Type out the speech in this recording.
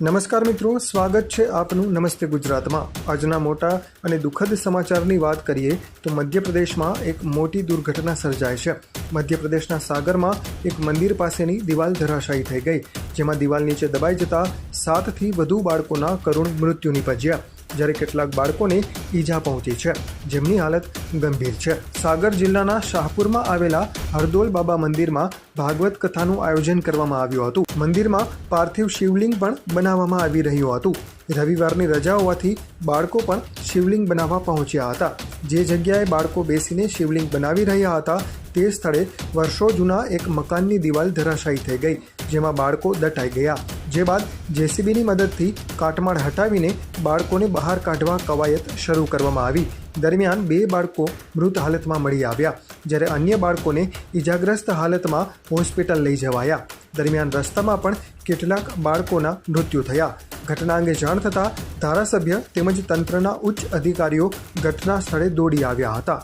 નમસ્કાર મિત્રો, સ્વાગત છે આપનું નમસ્તે ગુજરાતમાં. આજના મોટા અને દુઃખદ સમાચારની વાત કરીએ તો મધ્યપ્રદેશમાં એક મોટી દુર્ઘટના સર્જાય છે. મધ્યપ્રદેશના સાગરમાં એક મંદિર પાસેની દિવાલ ધરાશાયી થઈ ગઈ, જેમાં દિવાલ નીચે દબાઈ જતા સાતથી વધુ બાળકોના કરુણ મૃત્યુ નિપજ્યા. જ્યારે કેટલાક બાળકોને ઈજા પહોંચી છે. જેમની હાલત ગંભીર છે. સાગર જિલ્લાના શાહપુરમાં આવેલા હરદોલ બાબા મંદિરમાં ભાગવત કથાનું આયોજન કરવામાં આવ્યું હતું. મંદિરમાં પાર્થિવ શિવલિંગ પણ બનાવવામાં આવી રહ્યું હતું. રવિવારની રજા હોવાથી બાળકો પણ શિવલિંગ બનાવવા પહોંચ્યા હતા. જે જગ્યાએ બાળકો બેસીને શિવલિંગ બનાવી રહ્યા હતા, તે સ્થળે વર્ષો જૂના એક મકાનની દિવાલ ધરાશાયી થઈ ગઈ, જેમાં બાળકો દટાઈ ગયા. જે બાદ જેસીબીની મદદથી કાટમાળ હટાવીને બાળકોને બહાર કાઢવા કવાયત શરૂ કરવામાં આવી. દરમિયાન બે બાળકો મૃત હાલતમાં મળી આવ્યા, જ્યારે અન્ય બાળકોને ઇજાગ્રસ્ત હાલતમાં હોસ્પિટલ લઈ જવાયા. દરમિયાન રસ્તામાં પણ કેટલાક બાળકોના મૃત્યુ થયા. ઘટના અંગે જાણ થતાં ધારાસભ્ય તેમજ તંત્રના ઉચ્ચ અધિકારીઓ ઘટના સ્થળે દોડી આવ્યા હતા.